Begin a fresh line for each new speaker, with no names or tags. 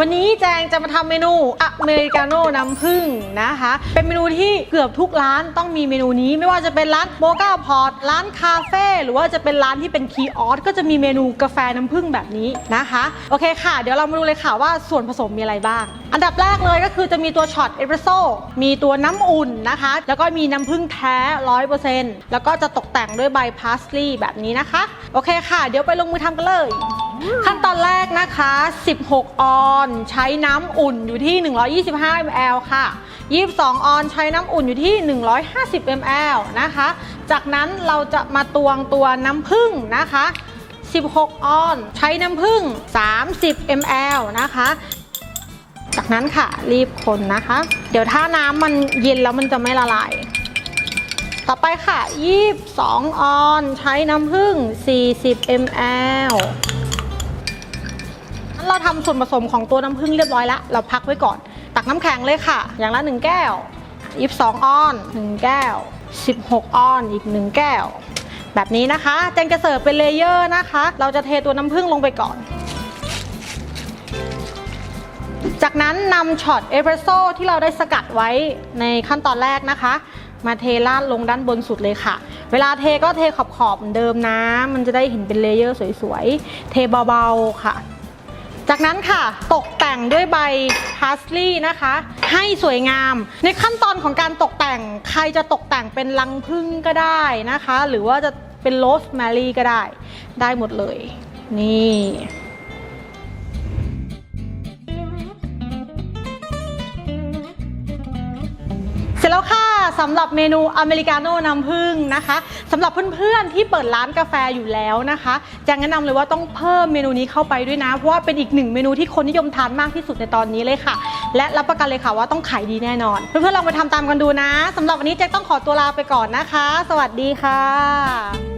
วันนี้แจงจะมาทำเมนูอเมริกาโน่น้ำผึ้งนะคะ เป็นเมนูที่เกือบทุกร้านต้องมีเมนูนี้ ไม่ว่าจะเป็นร้านโมกาพอร์ตร้านคาเฟ่หรือว่าจะเป็นร้านที่เป็นคีออสก็จะมีเมนูกาแฟน้ำผึ้งแบบนี้นะคะ โอเคค่ะ เดี๋ยวเรามาดูเลยค่ะว่าส่วนผสมมีอะไรบ้าง อันดับแรกเลยก็คือจะมีตัวช็อตเอสเปรสโซ่มีตัวน้ำอุ่นนะคะ แล้วก็มีน้ำผึ้งแท้ร้อยเปอร์เซ็นต์แล้วก็จะตกแต่งด้วยใบพาสลีย์แบบนี้นะคะโอเคค่ะ เดี๋ยวไปลงมือทำกันเลย ขั้นตอนแรกนะคะ 16 ออนใช้น้ำอุ่นอยู่ที่ 125 ml ค่ะ 22 ออนใช้น้ำอุ่นอยู่ที่ 150 ml นะคะ จากนั้นเราจะมาตวงตัวน้ำผึ้งนะคะ 16 ออนใช้น้ำผึ้ง 30 ml นะคะ จากนั้นค่ะรีบคนนะคะ เดี๋ยวถ้าน้ำมันเย็นแล้วมันจะไม่ละลายต่อไปค่ะ 22 ออน ใช้น้ำผึ้ง 40 ml เราทำส่วนผสมของตัวน้ำผึ้งเรียบร้อยแล้ว เราพักไว้ก่อน ตักน้ำแข็งเลยค่ะ อย่างละ 1 แก้ว22ออน1 แก้ว 16 ออนอีก 1 แก้ว แบบนี้นะคะแจงจะเสิร์ฟเป็นเลเยอร์นะคะ เราจะเทตัวน้ำผึ้งลงไปก่อน จากนั้นนำช็อตเอสเปรสโซ่ที่เราได้สกัดไว้ในขั้นตอนแรกนะคะ มาเทราดลงด้านบนสุดเลยค่ะ เวลาเทก็เทขอบๆเหมือนเดิมนะ มันจะได้เห็นเป็นเลเยอร์สวยๆ เทเบาๆค่ะ จากนั้นค่ะตกแต่งด้วยใบพาสลีย์นะคะ ให้สวยงาม ในขั้นตอนของการตกแต่งใครจะตกแต่งเป็นรังผึ้งก็ได้นะคะ หรือว่าจะเป็นโรสแมรี่ก็ได้ ได้หมดเลย นี่เสร็จแล้วค่ะ สำหรับเมนูอเมริกาโน่น้ำผึ้งนะคะสำหรับเพื่อนๆที่เปิดร้านกาแฟอยู่แล้วนะคะแจะแนะนำเลยว่าต้องเพิ่มเมนูนี้เข้าไปด้วยนะเพราะว่าเป็นอีกหนึ่งเมนูที่คนนิยมทานมากที่สุดในตอนนี้เลยค่ะ และรับประกันเลยค่ะว่าต้องขายดีแน่นอน เพื่อนๆลองไปทำตามกันดูนะสำหรับวันนี้แจ็คต้องขอตัวลาไปก่อนนะคะ สวัสดีค่ะ